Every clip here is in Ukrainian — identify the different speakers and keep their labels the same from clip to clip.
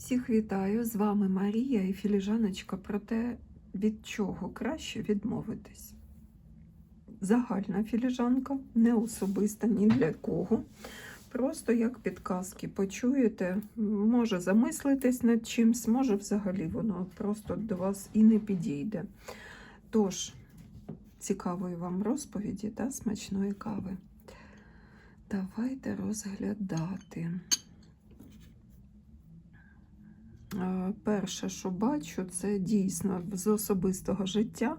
Speaker 1: Всіх вітаю! З вами Марія і філіжаночка про те, від чого краще відмовитись. Загальна філіжанка, не особиста ні для кого. Просто як підказки почуєте, може замислитись над чимсь, може взагалі воно просто до вас і не підійде. Тож, цікавої вам розповіді та смачної кави. Давайте розглядати. Е, Перше, що бачу, це дійсно з особистого життя.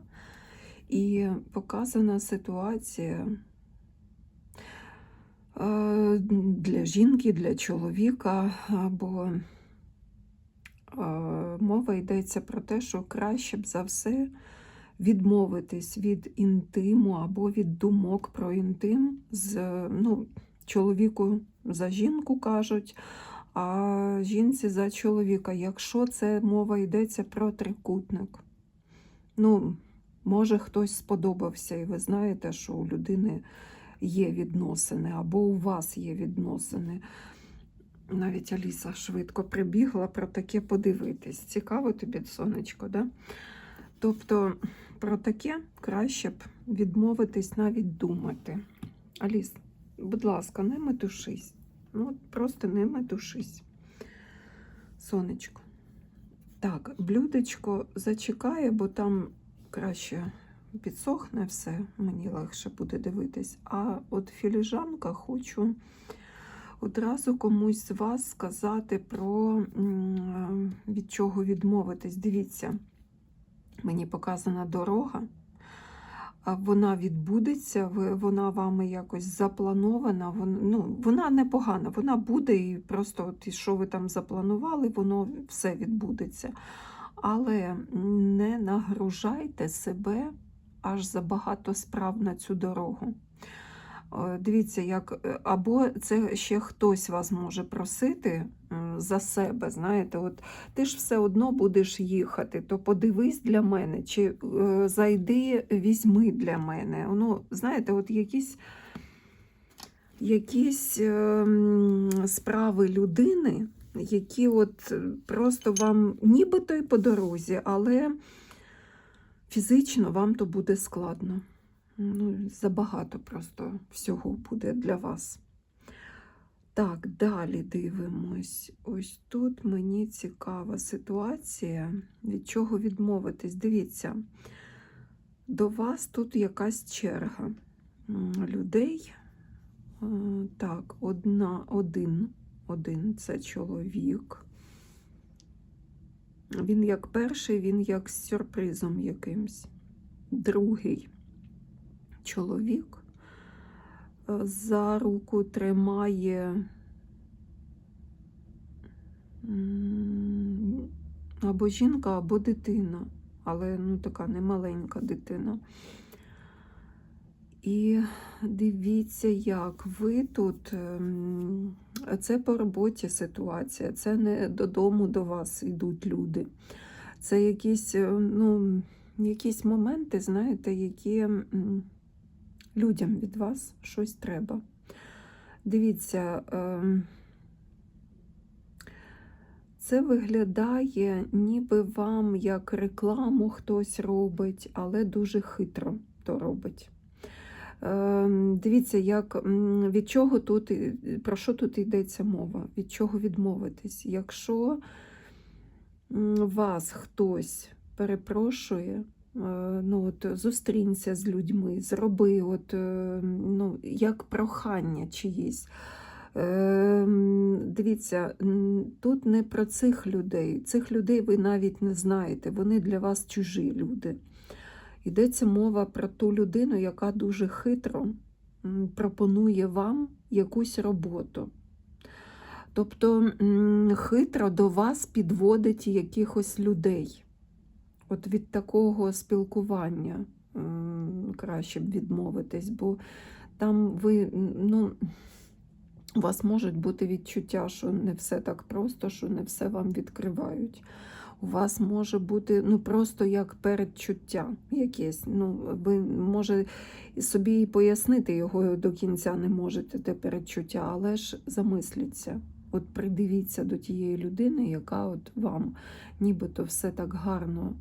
Speaker 1: І показана ситуація е, для жінки, для чоловіка, або е, мова йдеться про те, що краще б за все відмовитись від інтиму або від думок про інтим з ну, чоловіку за жінку кажуть а жінці за чоловіка, якщо це мова йдеться про трикутник. Ну, може, хтось сподобався, і ви знаєте, що у людини є відносини, або у вас є відносини. Навіть Аліса швидко прибігла про таке подивитись. Цікаво тобі, сонечко, да? Тобто про таке краще б відмовитись навіть думати. Аліс, будь ласка, не метушись. Ну, просто не метушись. Сонечко. Так, блюдечко зачекає, бо там краще підсохне все, мені легше буде дивитись. А от філіжанка хочу одразу комусь з вас сказати про від чого відмовитись. Дивіться, мені показана дорога вона відбудеться, вона вами якось запланована. Вона, ну, вона непогана, вона буде і просто, от, що ви там запланували, воно все відбудеться. Але не нагружайте себе аж за багато справ на цю дорогу. Е, дивіться, як е, або це ще хтось вас може просити за себе. Знаєте, от ти ж все одно будеш їхати, то подивись для мене, чи е, зайди, візьми для мене. Ну, знаєте, от якісь якісь е, справи людини, які от просто вам нібито й по дорозі, але фізично вам то буде складно. Ну, Забагато просто всього буде для вас. Так, далі дивимось. Ось тут мені цікава ситуація, від чого відмовитись. Дивіться, до вас тут якась черга людей. Е, так, одна, один, один це чоловік. Він як перший, він як з сюрпризом якимсь. Другий чоловік е, за руку тримає або жінка, або дитина, але ну, така немаленька дитина. І дивіться, як ви тут, ем, це по роботі ситуація, це не додому до вас йдуть люди. Це якісь, е, ну, якісь моменти, знаєте, які людям від вас щось треба. Дивіться, ем, це виглядає, ніби вам як рекламу хтось робить, але дуже хитро то робить. Ем, дивіться, як, від чого тут, про що тут йдеться мова, від чого відмовитись. Якщо вас хтось перепрошує, ну, от, зустрінься з людьми, зроби от, е, ну, як прохання чиїсь. Ем, дивіться, тут не про цих людей. Цих людей ви навіть не знаєте, вони для вас чужі люди. Йдеться мова про ту людину, яка дуже хитро пропонує вам якусь роботу. Тобто хитро до вас підводить якихось людей. От від такого спілкування краще б відмовитись, бо там ви, ну, у вас можуть бути відчуття, що не все так просто, що не все вам відкривають. У вас може бути ну, просто як передчуття якесь. Ну, Ви може собі і пояснити його до кінця не можете те передчуття, але ж замисліться. От придивіться до тієї людини, яка от вам нібито все так гарно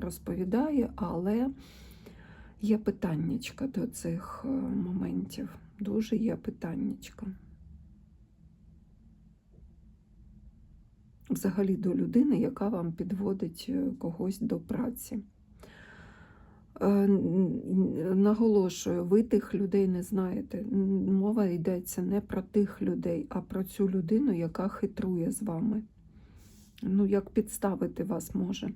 Speaker 1: розповідає, але є питаннячка до цих е, моментів. Дуже є питаннячка. Взагалі до людини, яка вам підводить е, когось до праці. Е, Наголошую, ви тих людей не знаєте. Мова йдеться не про тих людей, а про цю людину, яка хитрує з вами. Ну, як підставити вас може.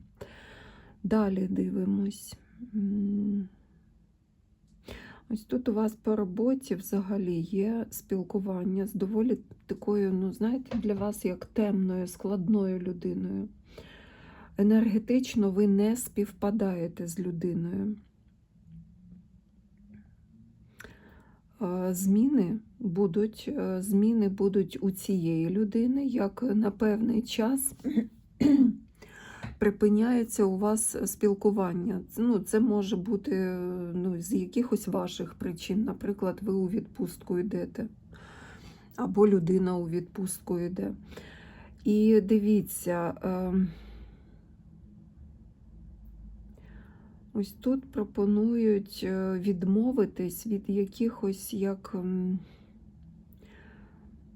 Speaker 1: Далі дивимось. Ось тут у вас по роботі взагалі є спілкування з доволі такою, ну, знаєте, для вас як темною, складною людиною. Енергетично ви не співпадаєте з людиною. Е, Зміни будуть, е, зміни будуть у цієї людини, як на певний час припиняється у вас спілкування. Ну, це може бути ну, з якихось ваших причин. Наприклад, ви у відпустку йдете, або людина у відпустку йде. І дивіться. е, Ось тут пропонують е, відмовитись від якихось як,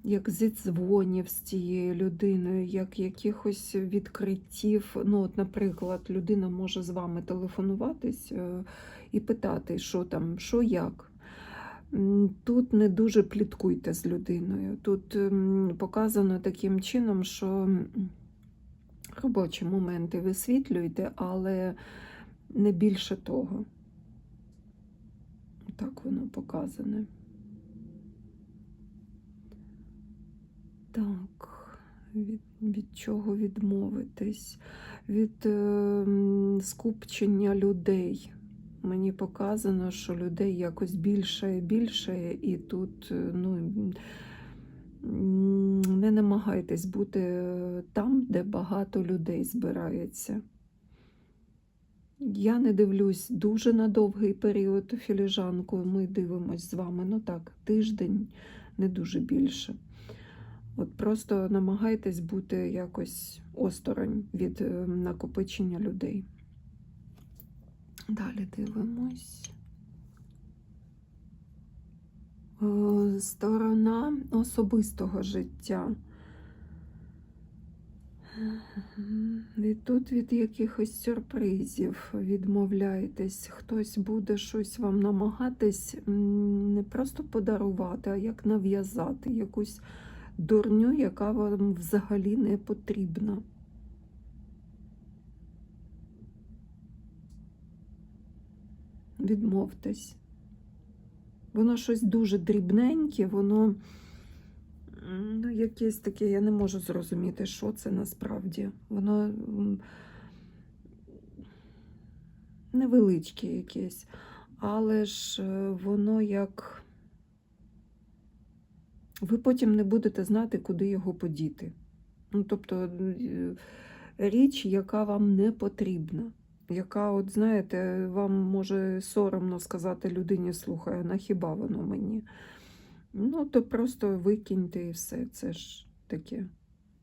Speaker 1: як зідзвонів з цією людиною, як якихось відкриттів. Ну, от, наприклад, людина може з вами телефонуватись е, і питати, що там, що як. Тут не дуже пліткуйте з людиною. Тут показано таким чином, що робочі моменти висвітлюйте, але не більше того. Так воно показане. Так, від, від чого відмовитись? Від е, скупчення людей. Мені показано, що людей якось більше і більше, і тут е, ну, не намагайтесь бути е, там, де багато людей збирається. Я не дивлюсь дуже на довгий період філіжанку. Ми дивимось з вами, ну так, тиждень, не дуже більше. От просто намагайтесь бути якось осторонь від е, накопичення людей. Далі дивимось. Е, Сторона особистого життя. І тут від якихось сюрпризів відмовляєтесь, хтось буде щось вам намагатись не просто подарувати, а як нав'язати якусь дурню, яка вам взагалі не потрібна. Відмовтесь. Воно щось дуже дрібненьке, воно ну, якесь таке, я не можу зрозуміти, що це насправді. Воно невеличке якесь, але ж е, воно як. Ви потім не будете знати, куди його подіти. Ну, тобто е, річ, яка вам не потрібна, яка, от знаєте, вам може соромно сказати людині, слухай, на хіба воно мені? Ну, то просто викиньте і все. Це ж таке.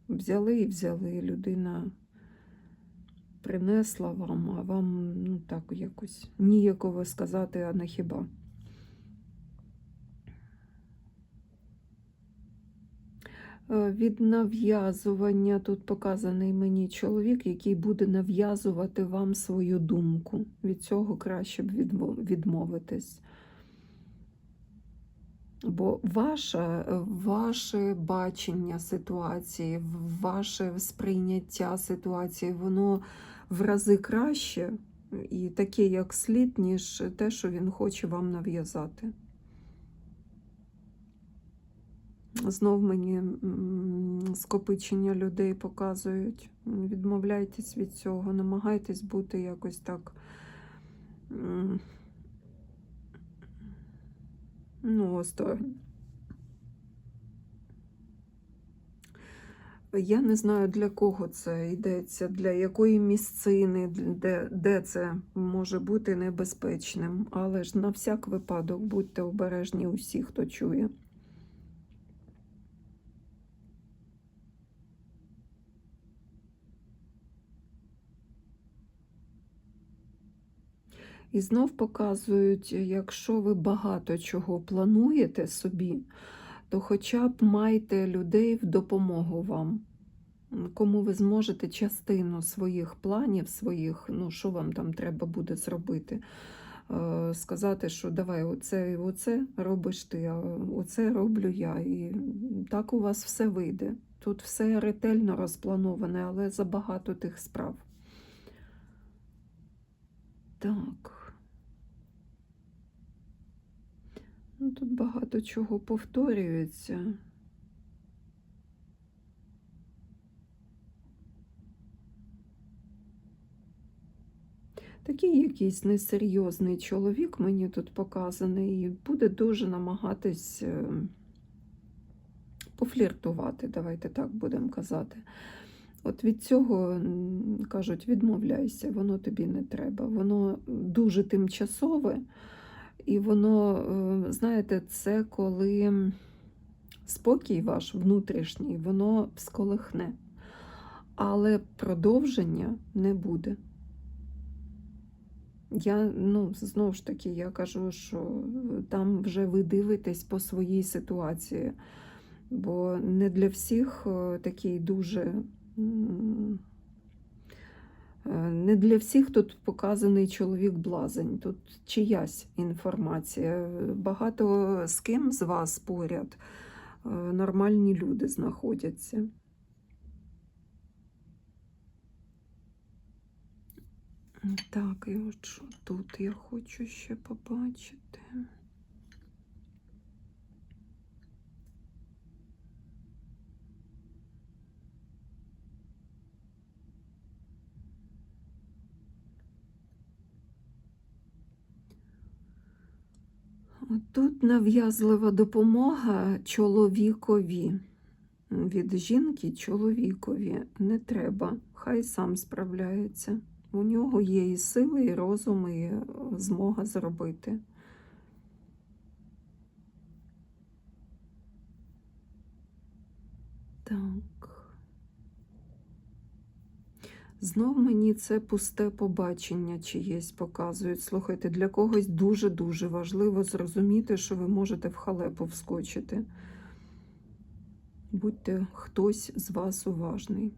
Speaker 1: Взяли і взяли. Людина принесла вам, а вам ну, так якось ніяково сказати, а на хіба. Е, Від нав'язування тут показаний мені чоловік, який буде нав'язувати вам свою думку. Від цього краще б відмовитись. Бо ваше, ваше бачення ситуації, ваше сприйняття ситуації, воно в рази краще і таке, як слід, ніж те, що він хоче вам нав'язати. Знов мені скопичення людей показують. Відмовляйтесь від цього, намагайтесь бути якось так. Ну, осторонь. Я не знаю, для кого це йдеться, для якої місцини, де, де це може бути небезпечним. Але ж на всяк випадок будьте обережні усі, хто чує. І знов показують, якщо ви багато чого плануєте собі, то хоча б майте людей в допомогу вам, кому ви зможете частину своїх планів, своїх, ну що вам там треба буде зробити, е, сказати, що давай оце і оце робиш ти, а оце роблю я. І так у вас все вийде. Тут все ретельно розплановане, але забагато тих справ. Так. Ну, тут багато чого повторюється. Такий якийсь несерйозний чоловік мені тут показаний, і буде дуже намагатись е, пофліртувати, давайте так будемо казати. От від цього кажуть, відмовляйся, воно тобі не треба. Воно дуже тимчасове, і воно, е, знаєте, це коли спокій ваш внутрішній, воно всколихне, але продовження не буде. Я, ну, знову ж таки, я кажу, що там вже ви дивитесь по своїй ситуації, бо не для всіх е, такий дуже. Е, Не для всіх тут показаний чоловік блазень, тут чиясь інформація. Багато з ким з вас поряд е, нормальні люди знаходяться. Так, і от що тут я хочу ще побачити. Тут нав'язлива допомога чоловікові. Від жінки чоловікові не треба, хай сам справляється. У нього є і сили, і розум, і е, змога зробити. Так. Знов мені це пусте побачення чиєсь показують. Слухайте, для когось дуже-дуже важливо зрозуміти, що ви можете в халепу вскочити. Будьте хтось з вас уважний.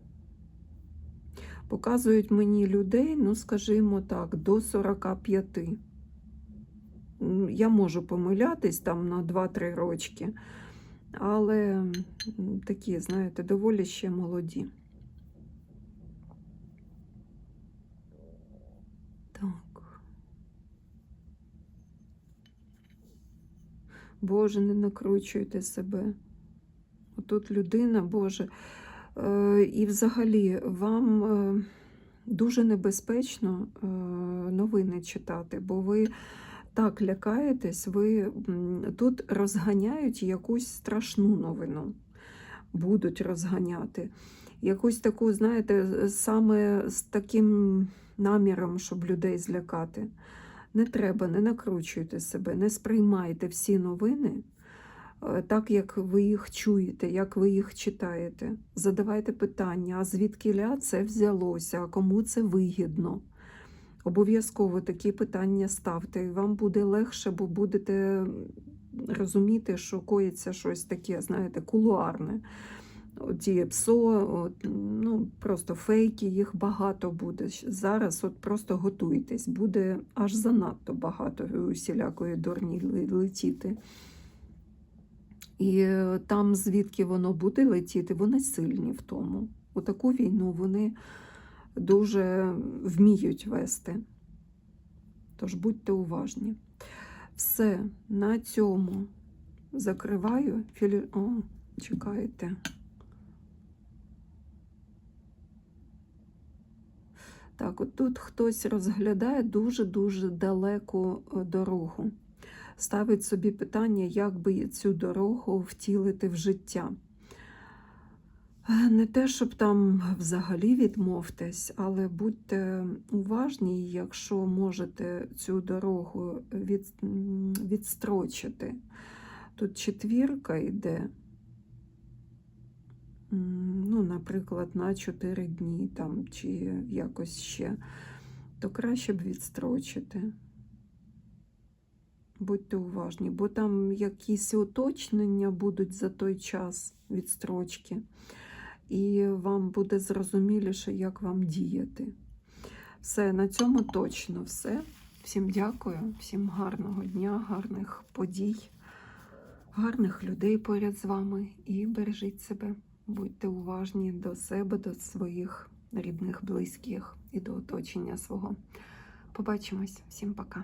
Speaker 1: Показують мені людей, ну, скажімо так, до 45. Я можу помилятись там на 2-3 рочки, але такі, знаєте, доволі ще молоді. Так. Боже, не накручуйте себе. Отут людина, Боже. Е, І взагалі вам е, дуже небезпечно е, новини читати, бо ви так лякаєтесь, ви тут розганяють якусь страшну новину, будуть розганяти. Якусь таку, знаєте, саме з таким наміром, щоб людей злякати. Не треба, не накручуйте себе, не сприймайте всі новини е, так, як ви їх чуєте, як ви їх читаєте. Задавайте питання, а звідки ля це взялося, а кому це вигідно. Обов'язково такі питання ставте, і вам буде легше, бо будете розуміти, що коїться щось таке, знаєте, кулуарне. Ті ПСО, от, ну, просто фейки, їх багато буде. Зараз от просто готуйтесь, буде аж занадто багато усілякої дурні летіти. І е, там, звідки воно буде летіти, вони сильні в тому. У таку війну вони дуже вміють вести. Тож будьте уважні. Все, на цьому закриваю. Філі... О, чекайте. Так, от тут хтось розглядає дуже-дуже далеку е, дорогу. Ставить собі питання, як би цю дорогу втілити в життя. Е, Не те, щоб там взагалі відмовтесь, але будьте уважні, якщо можете цю дорогу від, відстрочити. Тут четвірка йде, ну, наприклад, на 4 дні там, чи якось ще, то краще б відстрочити. Будьте уважні, бо там якісь уточнення будуть за той час відстрочки, і вам буде зрозуміліше, як вам діяти. Все, на цьому точно все. Всім дякую, всім гарного дня, гарних подій, гарних людей поряд з вами і бережіть себе. Будьте уважні до себе, до своїх рідних, близьких і до оточення свого. Побачимось. Всім пока.